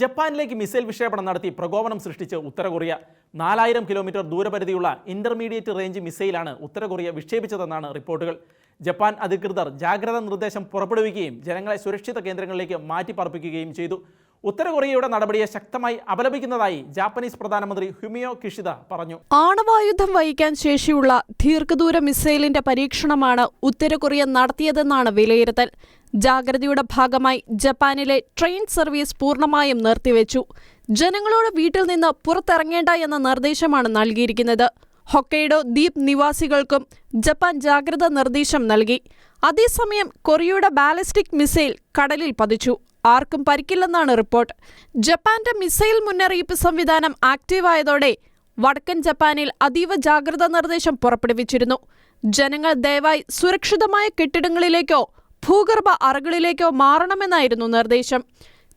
ജപ്പാനിലേക്ക് missile വിക്ഷേപണം നടത്തി പ്രകോപനം സൃഷ്ടിച്ച് ഉത്തര കൊറിയ. നാലായിരം കിലോമീറ്റർ ദൂരപരിധിയുള്ള ഇന്റർമീഡിയറ്റ് റേഞ്ച് മിസൈലാണ് ഉത്തര കൊറിയ വിക്ഷേപിച്ചതെന്നാണ് റിപ്പോർട്ടുകൾ. ജപ്പാൻ അധികൃതർ ജാഗ്രതാ നിർദ്ദേശം പുറപ്പെടുവിക്കുകയും ജനങ്ങളെ സുരക്ഷിത കേന്ദ്രങ്ങളിലേക്ക് മാറ്റിപ്പാർപ്പിക്കുകയും ചെയ്തു. ഉത്തര കൊറിയയുടെ നടപടിയെ ശക്തമായി അപലപിക്കുന്നതായി ജാപ്പനീസ് പ്രധാനമന്ത്രി ഹ്യൂമിയോ കിഷിദ പറഞ്ഞു. ആണവായുധം വഹിക്കാൻ ശേഷിയുള്ള ദീർഘദൂര മിസൈലിന്റെ പരീക്ഷണമാണ് ഉത്തര കൊറിയ നടത്തിയതെന്നാണ് വിലയിരുത്തൽ. ജാഗ്രതയുടെ ഭാഗമായി ജപ്പാനിലെ ട്രെയിൻ സർവീസ് പൂർണമായും നിർത്തിവെച്ചു. ജനങ്ങളോട് വീട്ടിൽ നിന്ന് പുറത്തിറങ്ങേണ്ട എന്ന നിർദ്ദേശമാണ് നൽകിയിരിക്കുന്നത്. ഹൊക്കൈഡോ ദ്വീപ് നിവാസികൾക്കും ജപ്പാൻ ജാഗ്രതാ നിർദ്ദേശം നൽകി. അതേസമയം കൊറിയയുടെ ബാലിസ്റ്റിക് മിസൈൽ കടലിൽ പതിച്ചു. ആർക്കും പരിക്കില്ലെന്നാണ് റിപ്പോർട്ട്. ജപ്പാന്റെ മിസൈൽ മുന്നറിയിപ്പ് സംവിധാനം ആക്റ്റീവായതോടെ വടക്കൻ ജപ്പാനിൽ അതീവ ജാഗ്രതാ നിർദ്ദേശം പുറപ്പെടുവിച്ചിരുന്നു. ജനങ്ങൾ ദയവായി സുരക്ഷിതമായ കെട്ടിടങ്ങളിലേക്കോ ഭൂഗർഭ അറകളിലേക്കോ മാറണമെന്നായിരുന്നു നിർദ്ദേശം.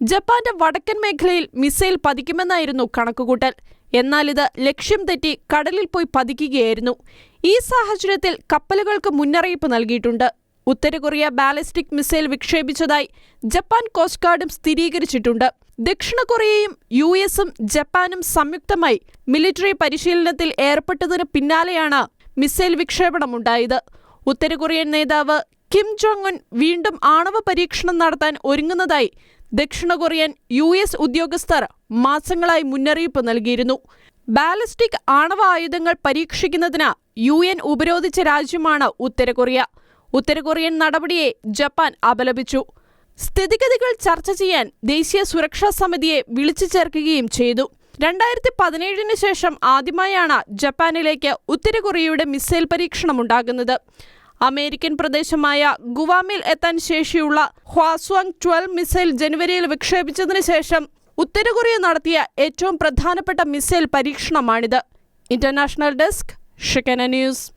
ജപ്പാന്റെ വടക്കൻ മേഖലയിൽ മിസൈൽ പതിക്കുമെന്നായിരുന്നു കണക്കുകൂട്ടൽ. എന്നാൽ ഇത് ലക്ഷ്യം തെറ്റി കടലിൽ പോയി പതിക്കുകയായിരുന്നു. ഈ സാഹചര്യത്തിൽ കപ്പലുകൾക്ക് മുന്നറിയിപ്പ് നൽകിയിട്ടുണ്ട്. ഉത്തര കൊറിയ ബാലിസ്റ്റിക് മിസൈൽ വിക്ഷേപിച്ചതായി ജപ്പാൻ കോസ്റ്റ് ഗാർഡും സ്ഥിരീകരിച്ചിട്ടുണ്ട്. ദക്ഷിണ കൊറിയയും യു എസും ജപ്പാനും സംയുക്തമായി മിലിറ്ററി പരിശീലനത്തിൽ ഏർപ്പെട്ടതിന് പിന്നാലെയാണ് മിസൈൽ വിക്ഷേപണമുണ്ടായത്. ഉത്തര കൊറിയൻ നേതാവ് കിം ജോങ് ഉൻ വീണ്ടും ആണവ പരീക്ഷണം നടത്താൻ ഒരുങ്ങുന്നതായി ദക്ഷിണ കൊറിയൻ യു എസ് ഉദ്യോഗസ്ഥർ മാസങ്ങളായി മുന്നറിയിപ്പ് നൽകിയിരുന്നു. ബാലിസ്റ്റിക് ആണവ ആയുധങ്ങൾ പരീക്ഷിക്കുന്നതിന് യു എൻ ഉപരോധിച്ച രാജ്യമാണ് ഉത്തര കൊറിയ ഉത്തര കൊറിയൻ നടപടിയെ ജപ്പാൻ അപലപിച്ചു. സ്ഥിതിഗതികൾ ചർച്ച ചെയ്യാൻ ദേശീയ സുരക്ഷാ സമിതിയെ വിളിച്ചു ചേർക്കുകയും ചെയ്തു. രണ്ടായിരത്തി പതിനേഴിന് ശേഷം ആദ്യമായാണ് ജപ്പാനിലേക്ക് ഉത്തരകൊറിയയുടെ മിസൈൽ പരീക്ഷണമുണ്ടാകുന്നത്. അമേരിക്കൻ പ്രദേശമായ ഗുവാമിൽ എത്താൻ ശേഷിയുള്ള ഹ്വാസ്വാങ് ട്വൽവ് മിസൈൽ ജനുവരിയിൽ വിക്ഷേപിച്ചതിന് ശേഷം ഉത്തരകൊറിയ നടത്തിയ ഏറ്റവും പ്രധാനപ്പെട്ട മിസൈൽ പരീക്ഷണമാണിത്. ഇന്റർനാഷണൽ ഡെസ്ക് ഷിക്കന ന്യൂസ്.